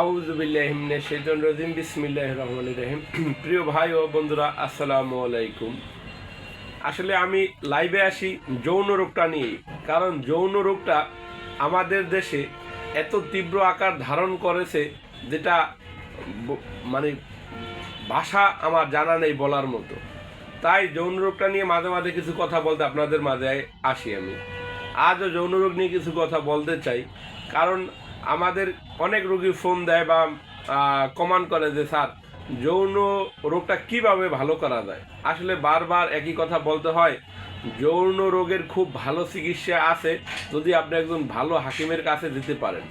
আউজুবিল্লাহিমিনে সেজন রজিম বিসমিল্লাহ রহমান রহিম। প্রিয় ভাই ও বন্ধুরা, আসসালামু আলাইকুম। আসলে আমি লাইভে আসি যৌন রোগটা নিয়ে, কারণ যৌন রোগটা আমাদের দেশে এত তীব্র আকার ধারণ করেছে যেটা মানে ভাষা আমার জানা নেই বলার মতো। তাই যৌন রোগটা নিয়ে মাঝে মাঝে কিছু কথা বলতে আপনাদের মাঝে আসি আমি। আজও যৌন রোগ নিয়ে কিছু কথা বলতে চাই, কারণ আমাদের অনেক রোগী ফোন দেয় বা কমান্ড করে যে, স্যার, যৌন রোগটা কীভাবে ভালো করা যায়? আসলে বারবার একই কথা বলতে হয়, যৌন রোগের খুব ভালো চিকিৎসা আছে যদি আপনি একজন ভালো হাকিমের কাছে যেতে পারেন।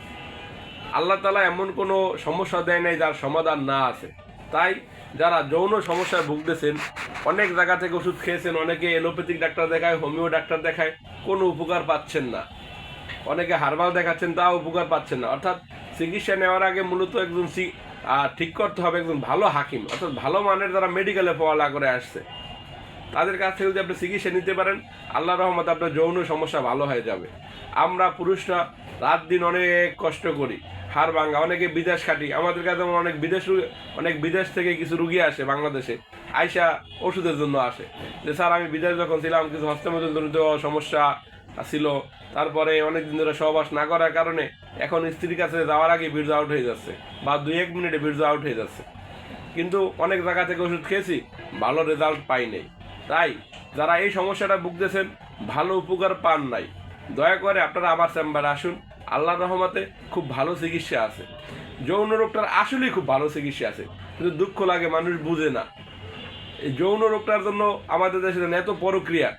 আল্লাহ তালা এমন কোনো সমস্যা দেয় নাই যার সমাধান না আছে। তাই যারা যৌন সমস্যায় ভুগতেছেন, অনেক জায়গা থেকে ওষুধ খেয়েছেন, অনেকে এলোপ্যাথিক ডাক্তার দেখায়, হোমিও ডাক্তার দেখায়, কোনো উপকার পাচ্ছেন না। অনেকে হারবাল দেখাচ্ছেন, তাও উপকার পাচ্ছেন না। অর্থাৎ চিকিৎসা নেওয়ার আগে মূলত একজন ঠিক করতে হবে একজন ভালো হাকিম, অর্থাৎ ভালো মানের যারা মেডিকেলে পড়ালা করে আসছে। তাদের কাছ থেকে যদি আপনি চিকিৎসা নিতে পারেন আল্লাহ রহমত আপনার যৌন সমস্যা ভালো হয়ে যাবে। আমরা পুরুষরা রাত দিন অনেক কষ্ট করি, হাড় ভাঙ্গা অনেকে বিদেশ খাটি। আমাদের কাছে অনেক বিদেশ অনেক বিদেশ থেকে কিছু রুগী আসে বাংলাদেশে, আইসা ওষুধের জন্য আসে। যে, স্যার, আমি বিদেশ যখন ছিলাম, কিছু হস্তমজনিত সমস্যা ছিল তারপরে অনেক দিন ধরে সহবাস না করার কারণে এখন স্ত্রীর কাছে যাওয়ার আগে বীর্য আউট হয়ে যাচ্ছে বা দুই এক মিনিটে বীর্য আউট হয়ে যাচ্ছে। কিন্তু অনেক জায়গা থেকে ওষুধ খেয়েছি, ভালো রেজাল্ট পাই নাই। তাই যারা এই সমস্যাটা ভুগতেছেন, ভালো উপকার পান নাই। দয়া করে আপনারা আমার চেম্বারে আসুন। আল্লাহ রহমাতে খুব ভালো চিকিৎসা আছে। যৌন রোগটার আসলেই খুব ভালো চিকিৎসা আছে। কিন্তু দুঃখ লাগে, মানুষ বুঝে না। এই যৌন রোগটার জন্য আমাদের দেশে এত প্রক্রিয়া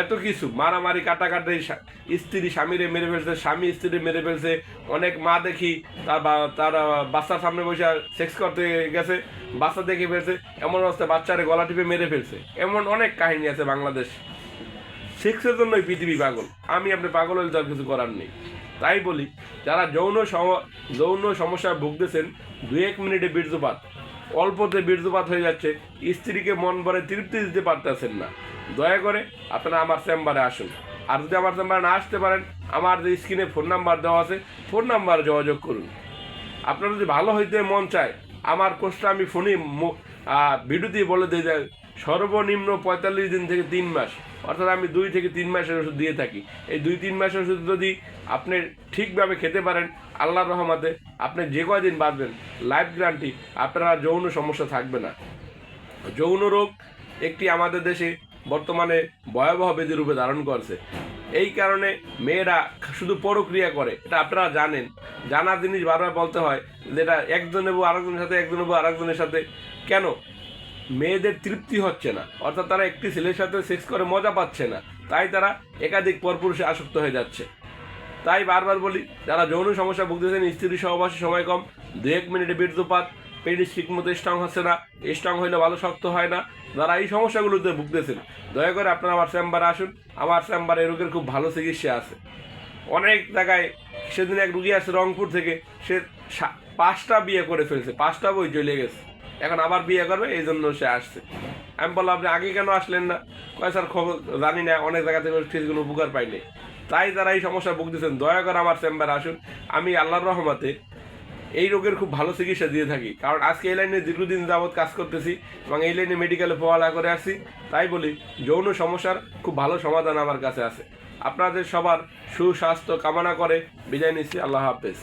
এত কিছু। মারামারি, কাটাকাটি স্ত্রী স্বামীরে মেরে ফেলছে, স্বামী স্ত্রী মেরে ফেলছে। অনেক মা দেখি, তার তার বাচ্চার সামনে বসে সেক্স করতে গেছে, বাচ্চা দেখে ফেলছে। এমন অবস্থায় বাচ্চারে গলা টিপে মেরে ফেলছে। এমন অনেক কাহিনী আছে বাংলাদেশ। সেক্সের জন্যই পৃথিবী পাগল। আমি আপনি পাগল হলে তো আর কিছু করার নেই। তাই বলি, যারা যৌন যৌন সমস্যায় ভুগতেছেন দু এক মিনিটে বীর্যপাত। অল্পতে বীর্যপাত হয়ে যাচ্ছে। স্ত্রীকে মন ভরে তৃপ্তি দিতে পারতেছেন না। দয়া করে আপনারা আমার চেম্বারে আসুন। আর যদি আমার চেম্বারে না আসতে পারেন, আমার যে স্ক্রিনে ফোন নাম্বার দেওয়া আছে, ফোন নাম্বারে যোগাযোগ করুন। আপনারা যদি ভালো হইতে মন চায়, আমার কোর্সটা আমি ফোনে ভিডিও দিয়ে বলে দিই যে সর্বনিম্ন পঁয়তাল্লিশ দিন থেকে তিন মাস। অর্থাৎ আমি দুই থেকে তিন মাসের ওষুধ দিয়ে থাকি। এই দুই তিন মাসের ওষুধ যদি আপনি ঠিকভাবে খেতে পারেন, আল্লাহর রহমাতে আপনি যে কয়দিন বাঁচবেন লাইফ গ্যারান্টি আপনার যৌন সমস্যা থাকবে না। যৌন রোগ একটি আমাদের দেশে বর্তমানে ভয়াবহ ব্যাধি রূপে ধারণ করছে। এই কারণে মেয়েরা শুধু পরক্রিয়া করে, এটা আপনারা জানেন। জানার জিনিস বারবার বলতে হয়, যেটা একজন নেব আরেকজনের সাথে, একজন নেব আরেকজনের সাথে। কেন? মেয়েদের তৃপ্তি হচ্ছে না। অর্থাৎ তারা একটি ছেলের সাথে সেক্স করে মজা পাচ্ছে না। তাই তারা একাধিক পরপুরুষে আসক্ত হয়ে যাচ্ছে। তাই বারবার বলি, যারা যৌন সমস্যা ভুগতেছেন স্ত্রী সহবাসী সময় কম দু এক মিনিটে বীর্যপাত পেনিস ঠিক মতো স্ট্রং হচ্ছে না, স্ট্রং হইলে ভালো শক্ত হয় না, যারা এই সমস্যাগুলোতে ভুগতেছেন, দয়া করে আপনারা আমার চেম্বারে আসুন। আমার চেম্বারে এই রোগের খুব ভালো চিকিৎসা আছে। অনেক জায়গায় সেদিন এক রুগী আসছে রংপুর থেকে, সা- পাঁচটা বিয়ে করে ফেলছে, পাঁচটা বই চলে গেছে। এখন আবার বিয়ে করবে এই জন্য সে আসছে। আমি বললাম, আপনি আগে কেন আসলেন না? কয়, স্যার, খবর জানি না, অনেক জায়গা থেকে উপকার পাইনি তাই যারা এই সমস্যা ভুগতেছেন, দয়া করে আমার চেম্বারে আসুন। আমি আল্লাহর রহমতে এই রোগের খুব ভালো চিকিৎসা দিয়ে থাকি। কারণ আজকে এই লাইনে দীর্ঘদিন যাবৎ কাজ করতেছি এবং এই লাইনে মেডিকেলে পড়ালেখা করে আসছি। তাই বলি, যৌন সমস্যার খুব ভালো সমাধান আমার কাছে আছে। আপনাদের সবার সুস্বাস্থ্য কামনা করে বিদায় নিচ্ছি। আল্লাহ হাফেজ।